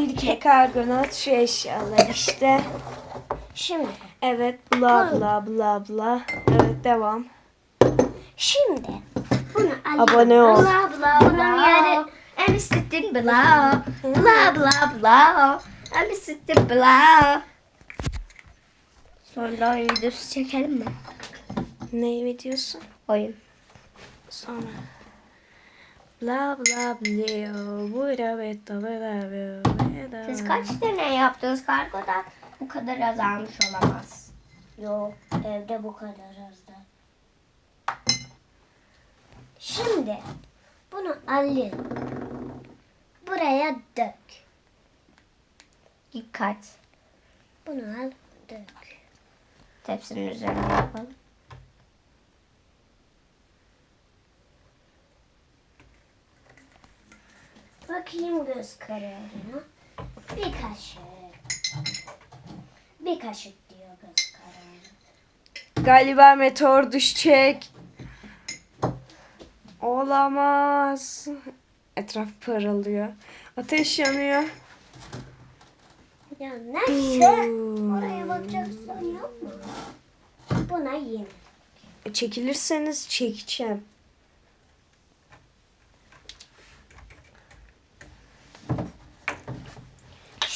Sirke, karbonat, şu eşyalar işte. Şimdi. Evet bla bla bla bla. Evet devam. Şimdi. Bunu alıyorum. Abone ol. Bla bla bla. Yani en istediğim bla. Bla bla bla. En istediğim bla. Sonra oyun videosu çekelim mi? Ne videosu? Oyun. Sonra. Bla bla bla. Bura da ve da. Siz kaç tane yaptınız kargoda? Bu kadar azalmış olamaz. Yok evde bu kadar azdı. Şimdi bunu al. Buraya dök. Dikkat. Bunu al dök. Tepsinin üzerine yapalım. Bakayım göz kararına. Bir kaşık. Bir kaşık diyor göz kararı. Galiba meteor düşecek. Olamaz. Etraf parıldıyor. Ateş yanıyor. Ya neyse. Oraya bakacaksan yapma. Buna yine. Çekilirseniz çekeceğim.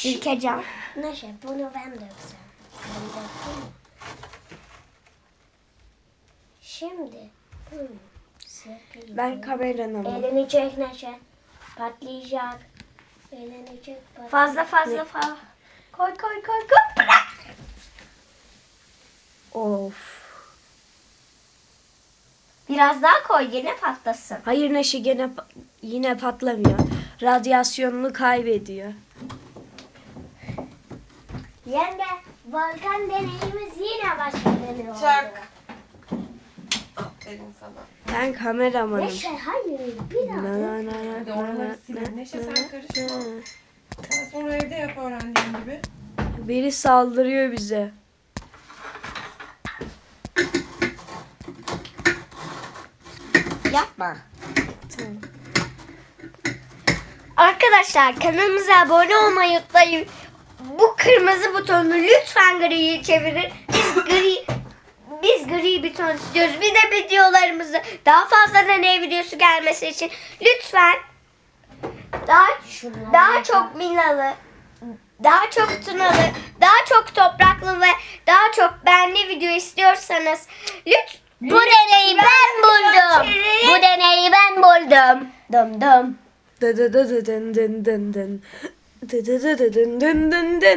Sirkecan. Neşe bunu ben döktüm mü? Şimdi. Hmm, sirkeyi Ben koy. kameranım. Eğlenecek Neşe. Patlayacak. Eğlenecek patlayacak. Fazla fazla fazla. Koy koy koy koy. Bırak. Of. Biraz daha koy yine patlasın. Hayır Neşe gene yine patlamıyor. Radyasyonunu kaybediyor. Yenge volkan deneyimiz yine başladı. Çak. Aferin sana. Ben kameramanım. Neşe hayır biraz. Na na na Hadi na oraları na silin. na Neşe, sen karışma. Sen sonra evde yap öğrendiğin gibi. Biri saldırıyor bize. Yapma. Tamam. Arkadaşlar kanalımıza abone olmayı unutmayın. Bu kırmızı butonu lütfen griye çevirin. Biz gri biz gri buton istiyoruz. Bir de videolarımızı daha fazla deney videosu gelmesi için lütfen daha daha çok minalı, daha çok tunalı, daha çok topraklı ve daha çok beğenli video istiyorsanız lütfen bu deneyi ben buldum. Bu deneyi ben buldum. Dım dım. Dı dı dı dı dın dın dın dın. Dı dı dı dı dın dın dın dın.